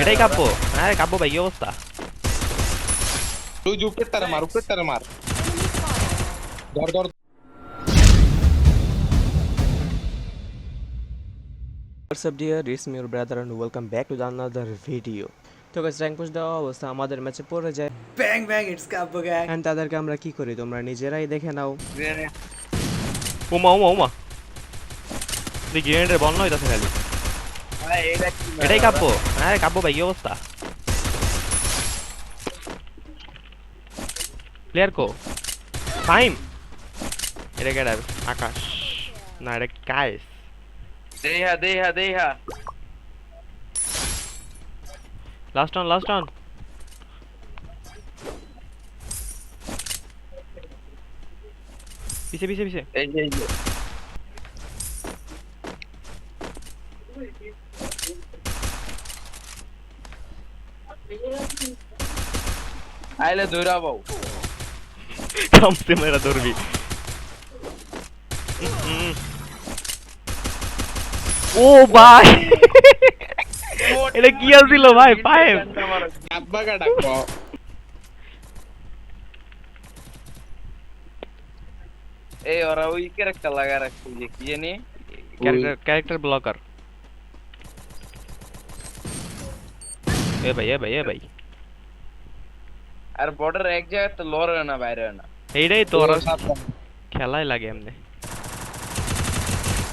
এটাই কাব্য হ্যাঁ কাব্য ভাই কি অবস্থা তুই উপরের তারে মার উপরের তারে মার ধর ধর What's up dear, it's me your brother and welcome back to another video. তো গাছ র্যাঙ্ক পুশ দেওয়া অবস্থা আমাদের ম্যাচে পড়ে যায়। Bang bang, it's Kabbo gang. And তাদেরকে আমরা কি করি? তোমরা নিজেরাই দেখে নাও। উমা উমা উমা। তুই গ্রেনেডের বন্ধ হইতাছে খালি। এটাই কাব্য হ্যাঁ কাব্য ভাই কি অবস্থা প্লেয়ার কো টাইম এটা কেডা আকাশ না এটা কায়েস দেহা দেহা দেহা লাস্ট অন লাস্ট অন পিছে পিছে পিছে এই যে আইলে ধইরা বাউ কামছে মেরা ধরবি। ও ভাই। এটা কি আছিল ভাই? পাইপ আব্বা কা ডাকো এই ওরা ওই ক্যারেক্টার লাগা রাখছে যে কি জানি? ক্যারেক্টার ক্যারেক্টার ব্লকার এ ভাই এ ভাই এ ভাই আর বর্ডার এক জায়গায় তো লড়ে না বাইরে না এইটাই তো ওরা খেলাই লাগে এমনি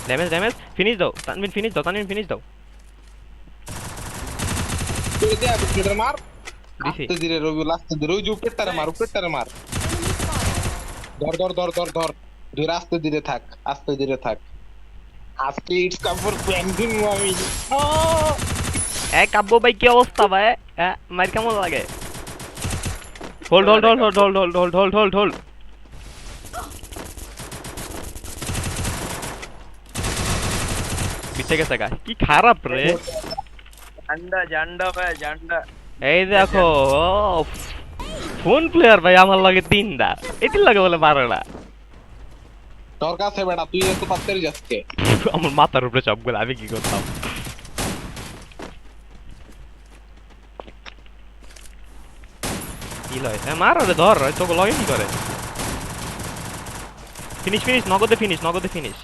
ড্যামেজ ড্যামেজ ফিনিশ দাও তানবিন ফিনিশ দাও তানবিন ফিনিশ দাও তুই দে আবে কেটে মার দিছি আস্তে ধীরে রবি আস্তে ধীরে ওই যে উপরের তারে মার উপরের তারে মার ধর ধর ধর ধর ধর ধীরে আস্তে ধীরে থাক আস্তে ধীরে থাক আজকে ইটস কাপড় প্যান্টিন আমি এ কাব্য ভাই কি অবস্থা ভাই এ মার কেমন লাগে hold hold hold hold hold hold hold hold hold hold পিছে গেছে গা কি খারাপ রে জান্ডা জান্ডা ভাই জান্ডা এই দেখো ফোন প্লেয়ার ভাই আমার লাগে তিনটা এটির লাগে বলে বারোটা তোর কাছে বেটা তুই এত পাত্তারি যাচ্ছে আমার মাথার উপরে সবগুলো আমি কি করতাম কি লয় হ্যাঁ মার রে ধর রে, তোকে লগে কি করে ফিনিশ ফিনিশ নগদে ফিনিশ নগদে ফিনিশ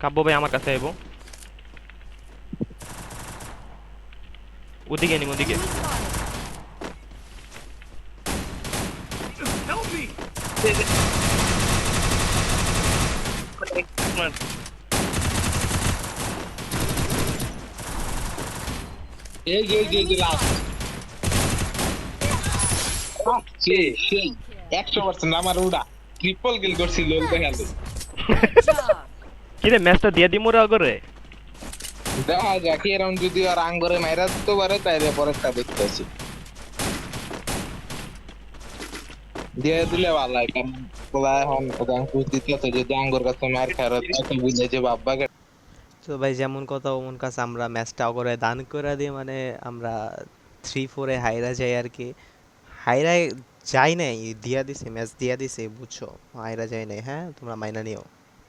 কাব্য ভাই আমার কাছে আইবো ওদিকে নিম ওদিকে এই যে এই যে এই যে লাস্ট সেই সেই একশো পার্সেন্ট আমার উড়া ট্রিপল কিল করছিল দেখালে কিরে ম্যাচটা দিয়ে দিমু রে আগরে দেখা যাক এরকম যদি আর আঙ্গরে মাইরা দিতে পারে তাইলে পরেরটা দেখতেছি দিয়ে দিলে ভালো এখন কাছে মার বুঝে যে তো ভাই, যেমন কথা আমরা ম্যাচটা দান করে দিই মানে আমরা থ্রি ফোরে হাইরা যাই আর কি। হাইরায় যাই নাই, দিয়া দিছে ম্যাচ দিয়া দিছে, বুঝছ? হাইরা যাই নাই হ্যাঁ? তোমরা মাইনা নিও।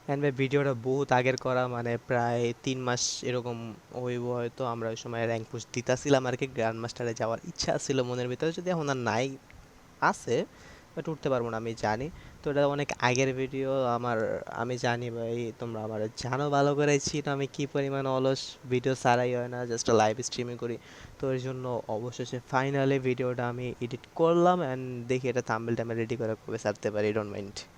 অ্যান্ড ভাই, ভিডিওটা বহুত আগের করা মানে প্রায় তিন মাস এরকম হইব, হয়তো আমরা ওই সময় র্যাঙ্ক পুশ দিতাছিলাম আর কি গ্র্যান্ড মাস্টারে যাওয়ার ইচ্ছা ছিল মনের ভিতরে, যদি এখন আর নাই, আছে বাট উঠতে পারব না, আমি জানি। তো এটা অনেক আগের ভিডিও আমার, আমি জানি ভাই, তোমরা আমার জানো ভালো করে ছিল আমি কী পরিমাণ অলস ভিডিও সারাই হয় না জাস্ট লাইভ স্ট্রিমিং করি। তো এর জন্য অবশেষে ফাইনালি ভিডিওটা আমি এডিট করলাম অ্যান্ড দেখি এটা থাম্বেলটা আমি রেডি করে কবে সারতে পারি ডোন্ট মাইন্ড